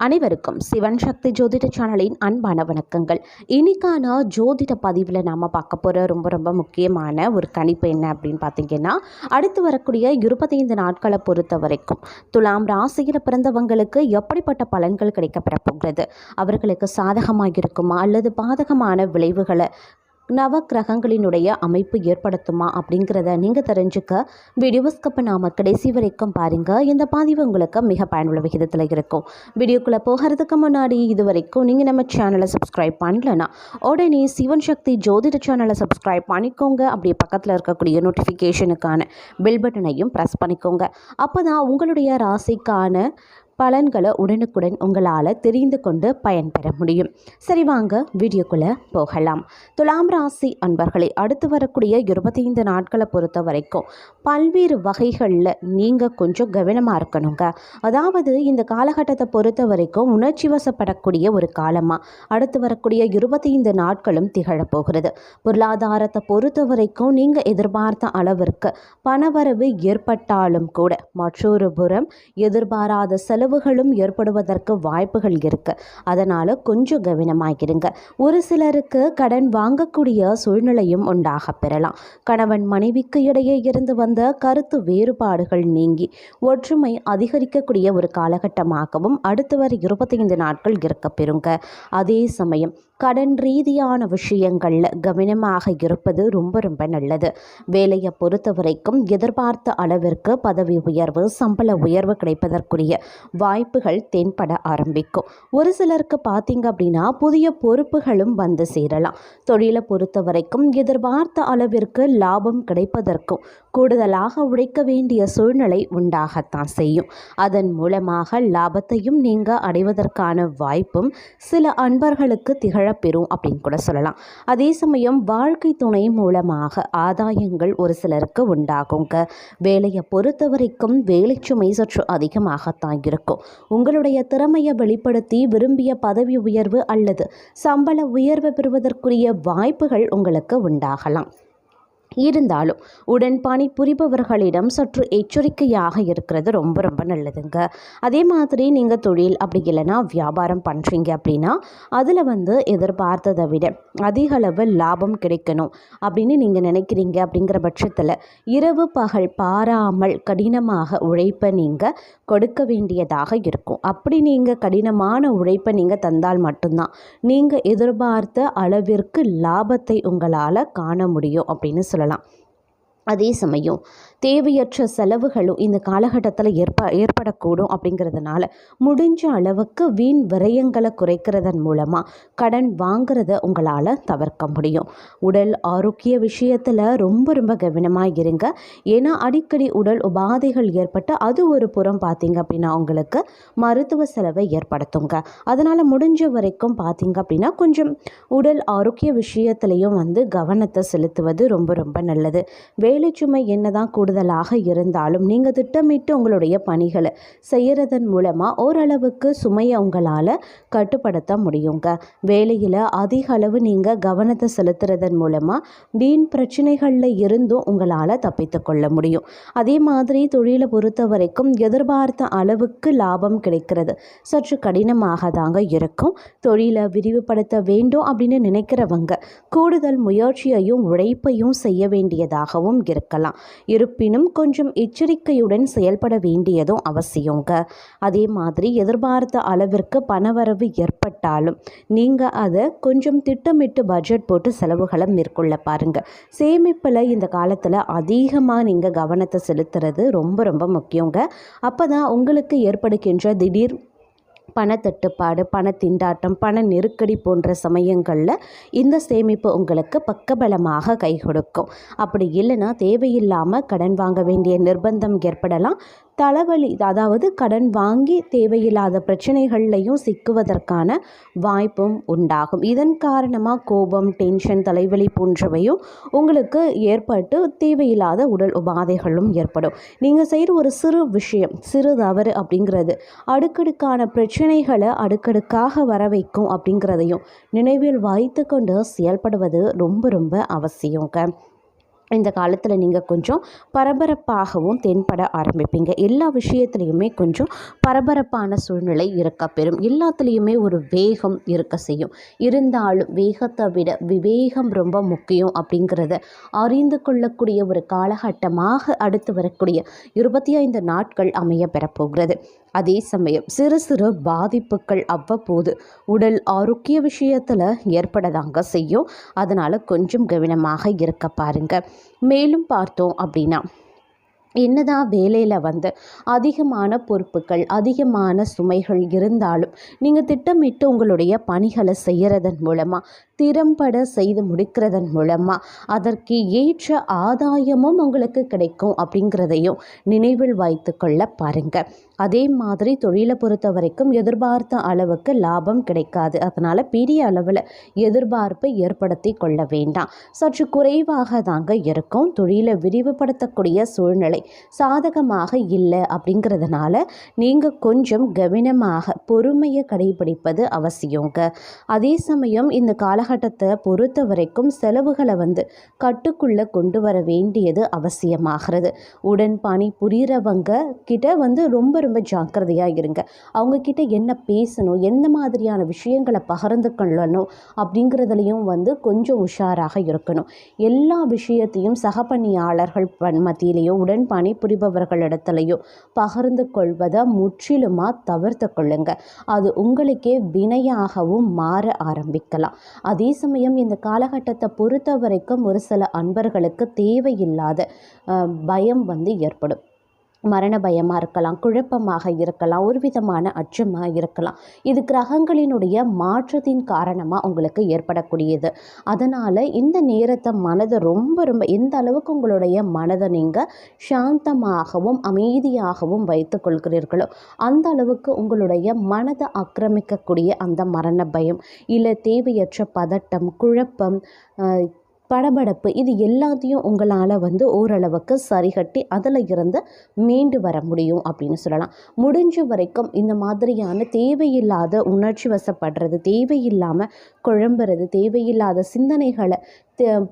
அனைவருக்கும் சிவன் சக்தி ஜோதிட சேனலின் அன்பான வணக்கங்கள். இன்னைக்கான ஜோதிட பதிவில் நாம் பார்க்க போகிற ரொம்ப ரொம்ப முக்கியமான ஒரு கணிப்பு என்ன அப்படின்னு பார்த்தீங்கன்னா அடுத்து வரக்கூடிய இருபத்தைந்து நாட்களை பொறுத்த வரைக்கும் துலாம் ராசியில் பிறந்தவங்களுக்கு எப்படிப்பட்ட பலன்கள் கிடைக்கப்பெற போகிறது? அவர்களுக்கு சாதகமாக இருக்குமா அல்லது பாதகமான விளைவுகளை நவ கிரகங்களினுடைய அமைப்பு ஏற்படுத்துமா அப்படிங்கிறத நீங்கள் தெரிஞ்சுக்க வீடியோஸ்க்கு நாம் கடைசி வரைக்கும் பாருங்கள் இந்த பதிவு உங்களுக்கு மிக பயனுள்ள விகிதத்தில் இருக்கும். வீடியோக்குள்ளே போகிறதுக்கு முன்னாடி இது வரைக்கும் நீங்கள் நம்ம சேனலை சப்ஸ்கிரைப் பண்ணலன்னா உடனே சிவன் சக்தி ஜோதிட சேனலை சப்ஸ்கிரைப் பண்ணிக்கோங்க. அப்படியே பக்கத்தில் இருக்கக்கூடிய நோட்டிஃபிகேஷனுக்கான பெல் பட்டனையும் ப்ரெஸ் பண்ணிக்கோங்க. அப்போ தான் உங்களுடைய ராசிக்கான பலன்களை உடனுக்குடன் உங்களால் தெரிந்து கொண்டு பயன்பெற முடியும். சரி வாங்க வீடியோக்குள்ளே போகலாம். துலாம் ராசி அன்பர்களை அடுத்து வரக்கூடிய இருபத்தைந்து நாட்களை பொறுத்த வரைக்கும் பல்வேறு வகைகளில் நீங்கள் கொஞ்சம் கவனமாக இருக்கணுங்க. அதாவது இந்த காலகட்டத்தை பொறுத்த வரைக்கும் உணர்ச்சி வசப்படக்கூடிய ஒரு காலமாக அடுத்து வரக்கூடிய இருபத்தைந்து நாட்களும் திகழப்போகிறது. பொருளாதாரத்தை பொறுத்த வரைக்கும் நீங்கள் எதிர்பார்த்த அளவிற்கு பணவரவு ஏற்பட்டாலும் கூட மற்றொரு புறம் எதிர்பாராத செலவு செலவுகளும் ஏற்படுவதற்கு வாய்ப்புகள் இருக்கு. அதனால் கொஞ்சம் கவனமாகிருங்க ஒரு சிலருக்கு கடன் வாங்கக்கூடிய சூழ்நிலையும் உண்டாக பெறலாம். கணவன் மனைவிக்கு இடையே இருந்து வந்த கருத்து வேறுபாடுகள் நீங்கி ஒற்றுமை அதிகரிக்கக்கூடிய ஒரு காலகட்டமாகவும் அடுத்து வர இருபத்தைந்து நாட்கள் இருக்க பெறுங்க. அதே சமயம் கடன் ரீதியான விஷயங்களில் கவனமாக இருப்பது ரொம்ப ரொம்ப நல்லது. வேலையை பொறுத்த வரைக்கும் எதிர்பார்த்த அளவிற்கு பதவி உயர்வு சம்பள உயர்வு கிடைப்பதற்குரிய வாய்ப்புகள் தென்பட ஆரம்பிக்கும். ஒரு சிலருக்கு பார்த்தீங்க அப்படின்னா புதிய பொறுப்புகளும் வந்து சேரலாம். தொழிலை பொறுத்த வரைக்கும் எதிர்பார்த்த அளவிற்கு லாபம் கிடைப்பதற்கும் கூடுதலாக உழைக்க வேண்டிய சூழ்நிலை உண்டாகத்தான் செய்யும். அதன் மூலமாக லாபத்தையும் நீங்கள் அடைவதற்கான வாய்ப்பும் சில அன்பர்களுக்கு திகழப்பெறும் அப்படின்னு கூட சொல்லலாம். அதே சமயம் வாழ்க்கை துணை மூலமாக ஆதாயங்கள் ஒரு சிலருக்கு உண்டாகுங்க. வேலையை பொறுத்த வரைக்கும் வேலை சுமை சற்று அதிகமாகத்தான் இருக்கும். உங்களுடைய திறமையை வெளிப்படுத்தி விரும்பிய பதவி உயர்வு அல்லது சம்பள உயர்வு பெறுவதற்குரிய வாய்ப்புகள் உங்களுக்கு உண்டாகலாம். இருந்தாலும் உடன் பணி புரிபவர்களிடம் சற்று எச்சரிக்கையாக இருக்கிறது ரொம்ப ரொம்ப நல்லதுங்க. அதே மாதிரி நீங்கள் தொழில் அப்படி இல்லைன்னா வியாபாரம் பண்ணுறீங்க அப்படின்னா அதில் வந்து எதிர்பார்த்ததை விட அதிக அளவு லாபம் கிடைக்கணும் அப்படின்னு நீங்கள் நினைக்கிறீங்க அப்படிங்கிற பட்சத்தில் இரவு பகல் பாராமல் கடினமாக உழைப்பை நீங்கள் கொடுக்க வேண்டியதாக இருக்கும். அப்படி நீங்கள் கடினமான உழைப்பை நீங்கள் தந்தால் மட்டும்தான் நீங்கள் எதிர்பார்த்த அளவிற்கு லாபத்தை உங்களால் காண முடியும் அப்படின்னு சொல்லலாம். அதே சமயம் தேவையற்ற செலவுகளும் இந்த காலகட்டத்தில் ஏற்ப ஏற்படக்கூடும் அப்படிங்கிறதுனால முடிஞ்ச அளவுக்கு வீண் விரயங்களை குறைக்கிறதன் மூலமாக கடன் வாங்கிறத உங்களால் தவிர்க்க முடியும். உடல் ஆரோக்கிய விஷயத்தில் ரொம்ப ரொம்ப கவனமாக இருங்க. ஏன்னா அடிக்கடி உடல் உபாதைகள் ஏற்பட்டு அது ஒரு புறம் பார்த்தீங்க அப்படின்னா உங்களுக்கு மருத்துவ செலவை ஏற்படுத்துங்க. அதனால் முடிஞ்ச வரைக்கும் பார்த்தீங்க அப்படின்னா கொஞ்சம் உடல் ஆரோக்கிய விஷயத்துலையும் வந்து கவனத்தை செலுத்துவது ரொம்ப ரொம்ப நல்லது. வே சுமை என்னதான் கூடுதலாக இருந்தாலும் நீங்கள் திட்டமிட்டு உங்களுடைய பணிகளை செய்கிறதன் மூலமாக ஓரளவுக்கு சுமையை உங்களால் கட்டுப்படுத்த முடியுங்க. வேலையில் அதிக அளவு நீங்கள் கவனத்தை செலுத்துறதன் மூலமாக வீண் பிரச்சனைகளில் இருந்தும் உங்களால் தப்பித்து கொள்ள முடியும். அதே மாதிரி தொழிலை பொறுத்த வரைக்கும் எதிர்பார்த்த அளவுக்கு லாபம் கிடைக்கிறது. சற்று கடினமாக தாங்க இருக்கும். தொழிலை விரிவுபடுத்த வேண்டும் அப்படின்னு நினைக்கிறவங்க கூடுதல் முயற்சியையும் உழைப்பையும் செய்ய வேண்டியதாகவும் இருக்கலாம். இருப்பினும் கொஞ்சம் எச்சரிக்கையுடன் செயல்பட வேண்டியதும் அவசியங்க. அதே மாதிரி எதிர்பார்த்த அளவிற்கு பணவரவு ஏற்பட்டாலும் நீங்கள் அதை கொஞ்சம் திட்டமிட்டு பட்ஜெட் போட்டு செலவுகளை மேற்கொள்ள பாருங்கள் சேமிப்பில் இந்த காலத்தில் அதிகமாக நீங்கள் கவனத்தை செலுத்துறது ரொம்ப ரொம்ப முக்கியங்க. அப்போ தான் உங்களுக்கு ஏற்படுகின்ற திடீர் பணத்தட்டுப்பாடு பண திண்டாட்டம் பண நெருக்கடி போன்ற சமயங்களில் இந்த சேமிப்பு உங்களுக்கு பக்கபலமாக கை கொடுக்கும் அப்படி இல்லைன்னா தேவையில்லாமல் கடன் வாங்க வேண்டிய நிர்பந்தம் ஏற்படலாம். தலைவலி அதாவது கடன் வாங்கி தேவையில்லாத பிரச்சனைகள்லையும் சிக்குவதற்கான வாய்ப்பும் உண்டாகும். இதன் காரணமாக கோபம் டென்ஷன் தலைவலி போன்றவையும் உங்களுக்கு ஏற்பட்டு தேவையில்லாத உடல் உபாதைகளும் ஏற்படும். நீங்கள் செய்கிற ஒரு சிறு விஷயம் சிறு தவறு அப்படிங்கிறது அடுக்கடுக்கான பிரச்சனைகளை அடுக்கடுக்காக வர வைக்கும் அப்படிங்கிறதையும் நினைவில் வைத்து கொண்டு செயல்படுவது ரொம்ப ரொம்ப அவசியங்க. இந்த காலத்தில் நீங்கள் கொஞ்சம் பரபரப்பாகவும் தென்பட ஆரம்பிப்பீங்க. எல்லா விஷயத்துலையுமே கொஞ்சம் பரபரப்பான சூழ்நிலை இருக்க பெறும். எல்லாத்துலேயுமே ஒரு வேகம் இருக்க செய்யும். இருந்தாலும் வேகத்தை விட விவேகம் ரொம்ப முக்கியம் அப்படிங்கிறத அறிந்து கொள்ளக்கூடிய ஒரு காலகட்டமாக அடுத்து வரக்கூடிய இருபத்தி ஐந்து நாட்கள் அமைய பெறப்போகிறது. அதே சமயம் சிறு சிறு பாதிப்புகள் அவ்வப்போது உடல் ஆரோக்கிய விஷயத்தில் ஏற்படதாங்க செய்யும். அதனால் கொஞ்சம் கவனமாக இருக்க பாருங்கள் மேலும் பார்த்தோம் அப்படின்னா என்னதான் வேலையில் வந்து அதிகமான பொறுப்புகள் அதிகமான சுமைகள் இருந்தாலும் நீங்கள் திட்டமிட்டு உங்களுடைய பணிகளை செய்கிறதன் மூலமாக திறம்பட செய்து முடிக்கிறதன் மூலமாக அதற்கு ஏற்ற ஆதாயமும் உங்களுக்கு கிடைக்கும் அப்படிங்கிறதையும் நினைவில் வைத்து கொள்ள பாருங்கள் அதே மாதிரி தொழிலை பொறுத்த வரைக்கும் எதிர்பார்த்த அளவுக்கு லாபம் கிடைக்காது. அதனால் பெரிய அளவில் எதிர்பார்ப்பை ஏற்படுத்தி கொள்ள வேண்டாம். சற்று குறைவாக தாங்க இருக்கும். தொழிலை விரிவுபடுத்தக்கூடிய சூழ்நிலை சாதகமாக இல்லை அப்படிங்கிறதுனால நீங்கள் கொஞ்சம் கவனமாக பொறுமையை கடைபிடிப்பது அவசியங்க. அதே சமயம் இந்த காலகட்டத்தை பொறுத்த வரைக்கும் செலவுகளை வந்து கட்டுக்குள்ளே கொண்டு வர வேண்டியது அவசியமாகிறது. உடன் பணி புரிகிறவங்க கிட்ட வந்து ரொம்ப ரொம்ப ஜாக்கிரதையாக இருங்க. அவங்கக்கிட்ட என்ன பேசணும் எந்த மாதிரியான விஷயங்களை பகிர்ந்து கொள்ளணும் அப்படிங்கிறதுலையும் வந்து கொஞ்சம் உஷாராக இருக்கணும். எல்லா விஷயத்தையும் சக பணியாளர்கள் மத்தியிலேயோ உடன் பணிபுரிபவர்களிடத்துலையும் பகிர்ந்து கொள்வதை முற்றிலுமாக தவிர்த்து கொள்ளுங்க. அது உங்களுக்கே வினையாகவும் மாற ஆரம்பிக்கலாம். அதே சமயம் இந்த காலகட்டத்தை பொறுத்த வரைக்கும் ஒரு சில அன்பர்களுக்கு தேவையில்லாத பயம் வந்து ஏற்படும். மரண பயமாக இருக்கலாம் குழப்பமாக இருக்கலாம் ஒரு விதமான அச்சமாக இருக்கலாம். இது கிரகங்களினுடைய மாற்றத்தின் காரணமாக உங்களுக்கு ஏற்படக்கூடியது. அதனால் இந்த நேரத்தை மனதை ரொம்ப ரொம்ப எந்த அளவுக்கு உங்களுடைய மனதை நீங்கள் சாந்தமாகவும் அமைதியாகவும் வைத்து கொள்கிறீர்களோ அந்த அளவுக்கு உங்களுடைய மனதை ஆக்கிரமிக்கக்கூடிய அந்த மரண பயம் இல்லை தேவையற்ற பதட்டம் குழப்பம் படபடப்பு இது எல்லாத்தையும் உங்களால் வந்து ஓரளவுக்கு சரிகட்டி அதில் இருந்து மீண்டு வர முடியும் அப்படின்னு சொல்லலாம். முடிஞ்ச வரைக்கும் இந்த மாதிரியான தேவையில்லாத உணர்ச்சி வசப்படுறது தேவையில்லாமல் குழம்புறது தேவையில்லாத சிந்தனைகளை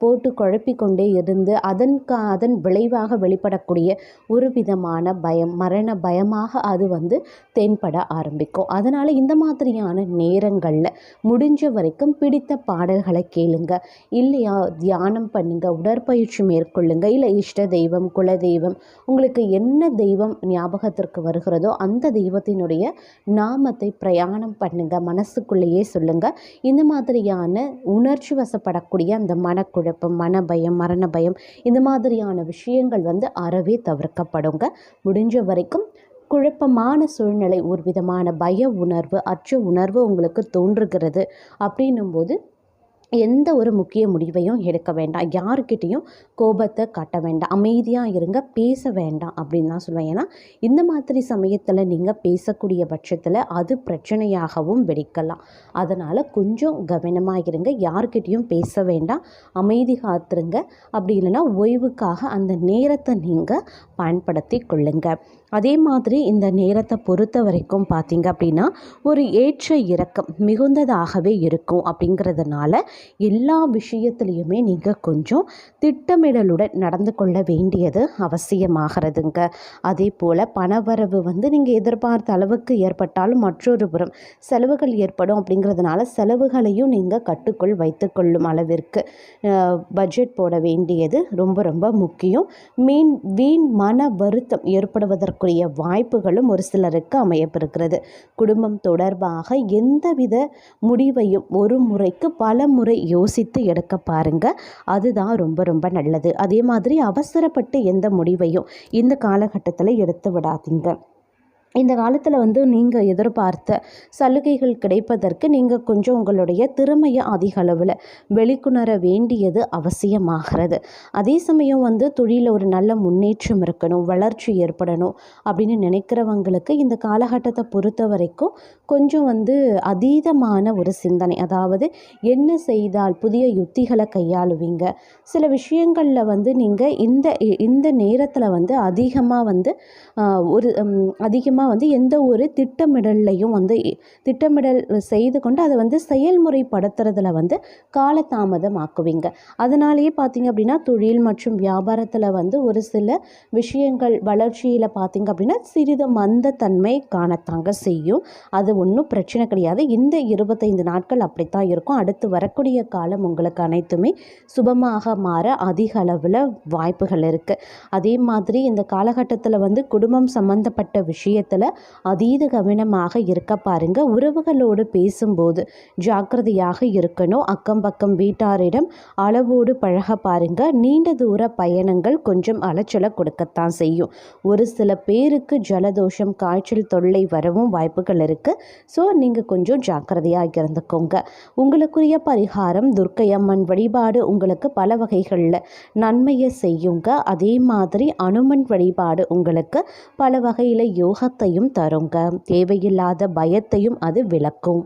போட்டு குழப்பிக்கொண்டே இருந்து அதன் கா அதன் விளைவாக வெளிப்படக்கூடிய ஒரு விதமான பயம் மரண பயமாக அது வந்து தென்பட ஆரம்பிக்கும். அதனால் இந்த மாதிரியான நேரங்களில் முடிஞ்ச வரைக்கும் பிடித்த பாடல்களை கேளுங்க. இல்லையா தியானம் பண்ணுங்க உடற்பயிற்சி மேற்கொள்ளுங்க இல்லை இஷ்ட தெய்வம் குல தெய்வம் உங்களுக்கு என்ன தெய்வம் ஞாபகத்திற்கு வருகிறதோ அந்த தெய்வத்தினுடைய நாமத்தை பிரயாணம் பண்ணுங்க மனசுக்குள்ளேயே சொல்லுங்க. இந்த மாதிரியான உணர்ச்சி வசப்படக்கூடிய அந்த மனக்குழப்பம் மனபயம் மரண பயம் இந்த மாதிரியான விஷயங்கள் வந்து அறவே தவிர்க்கப்படுங்க. முடிஞ்ச வரைக்கும் குழப்பமான சூழ்நிலை ஒரு விதமான பய உணர்வு அச்ச உணர்வு உங்களுக்கு தோன்றுகிறது. அப்படின்னும் போது எந்த ஒரு முக்கிய முடிவையும் எடுக்க வேண்டாம். யாருக்கிட்டேயும் கோபத்தை காட்ட வேண்டாம். அமைதியாக இருங்க. பேச வேண்டாம் அப்படின்னு தான் சொல்லுவேன் ஏன்னா இந்த மாதிரி சமயத்தில் நீங்கள் பேசக்கூடிய பட்சத்தில் அது பிரச்சனையாகவும் வெடிக்கலாம். அதனால் கொஞ்சம் கவனமாக இருங்க. யாருக்கிட்டேயும் பேச வேண்டாம். அமைதி காத்துருங்க. அப்படி இல்லைன்னா ஓய்வுக்காக அந்த நேரத்தை நீங்கள் பயன்படுத்தி கொள்ளுங்கள் அதே மாதிரி இந்த நேரத்தை பொறுத்த வரைக்கும் பார்த்திங்க அப்படின்னா ஒரு ஏற்ற இறக்கம் மிகுந்ததாகவே இருக்கும் அப்படிங்கிறதுனால எல்லா விஷயத்துலையுமே நீங்கள் கொஞ்சம் திட்டமிடலுடன் நடந்து கொள்ள வேண்டியது அவசியமாகிறதுங்க. அதே போல் பணவரவு வந்து நீங்கள் எதிர்பார்த்த அளவுக்கு ஏற்பட்டாலும் மற்றொரு புறம் செலவுகள் ஏற்படும் அப்படிங்கிறதுனால செலவுகளையும் நீங்கள் கட்டுக்குள் வைத்துக்கொள்ளும் அளவிற்கு பட்ஜெட் போட வேண்டியது ரொம்ப ரொம்ப முக்கியம். மீன் வீண் மன வருத்தம் ஏற்படுவதற்கு ஏற்படுவதற்குரிய வாய்ப்புகளும் ஒரு சிலருக்கு அமையப்பிருக்கிறது குடும்பம் தொடர்பாக எந்தவித முடிவையும் ஒரு முறைக்கு பல முறை யோசித்து எடுக்க பாருங்கள் அதுதான் ரொம்ப ரொம்ப நல்லது. அதே மாதிரி அவசரப்பட்டு எந்த முடிவையும் இந்த காலகட்டத்தில் எடுத்து விடாதீங்க. இந்த காலத்தில் வந்து நீங்கள் எதிர்பார்த்த சலுகைகள் கிடைப்பதற்கு நீங்கள் கொஞ்சம் உங்களுடைய திறமையை அதிக அளவில் வெளிக்குணர வேண்டியது அவசியமாகிறது. அதே சமயம் வந்து தொழிலில் ஒரு நல்ல முன்னேற்றம் இருக்கணும் வளர்ச்சி ஏற்படணும் அப்படின்னு நினைக்கிறவங்களுக்கு இந்த காலகட்டத்தை பொறுத்த வரைக்கும் கொஞ்சம் வந்து அதீதமான ஒரு சிந்தனை. அதாவது என்ன செய்தால் புதிய யுத்திகளை கையாளுவீங்க? சில விஷயங்களில் வந்து நீங்கள் இந்த இந்த நேரத்தில் வந்து அதிகமாக வந்து ஒரு அதிகமாக முக்கியமாக வந்து எந்த ஒரு திட்டமிடல்லையும் வந்து திட்டமிடல் செய்து கொண்டு அதை வந்து செயல்முறைப்படுத்துறதுல வந்து காலதாமதம் ஆக்குவீங்க அதனாலேயே பார்த்தீங்க அப்படின்னா தொழில் மற்றும் வியாபாரத்தில் வந்து ஒரு சில விஷயங்கள் வளர்ச்சியில் பார்த்தீங்க அப்படின்னா சிறிது மந்தத்தன்மை காணத்தாங்க செய்யும். அது ஒன்றும் பிரச்சனை கிடையாது. இந்த இருபத்தைந்து நாட்கள் அப்படித்தான் இருக்கும். அடுத்து வரக்கூடிய காலம் உங்களுக்கு அனைத்துமே சுபமாக மாற அதிக அளவில் வாய்ப்புகள் இருக்குது அதே மாதிரி இந்த காலகட்டத்தில் வந்து குடும்பம் சம்பந்தப்பட்ட விஷயத்தில் அதீத கவனமாக இருக்க பாருங்க. உறவுகளோடு பேசும்போது ஜாக்கிரதையாக இருக்கணும். அக்கம் பக்கம் வீட்டாரிடம் அளவோடு பழக பாருங்க. நீண்ட தூர பயணங்கள் கொஞ்சம் அலைச்சலை கொடுக்கத்தான் செய்யும். ஒரு சில பேருக்கு ஜலதோஷம் காய்ச்சல் தொல்லை வரவும் வாய்ப்புகள் இருக்குது ஸோ நீங்கள் கொஞ்சம் ஜாக்கிரதையாக இருந்துக்கோங்க. உங்களுக்குரிய பரிகாரம் துர்க்கை அம்மன் வழிபாடு உங்களுக்கு பல வகைகளில் நன்மையை செய்யுங்க. அதே மாதிரி அனுமன் வழிபாடு உங்களுக்கு பல வகையில் யோகத்தையும் தருங்க. தேவையில்லாத பயத்தையும் அது விளக்கும்.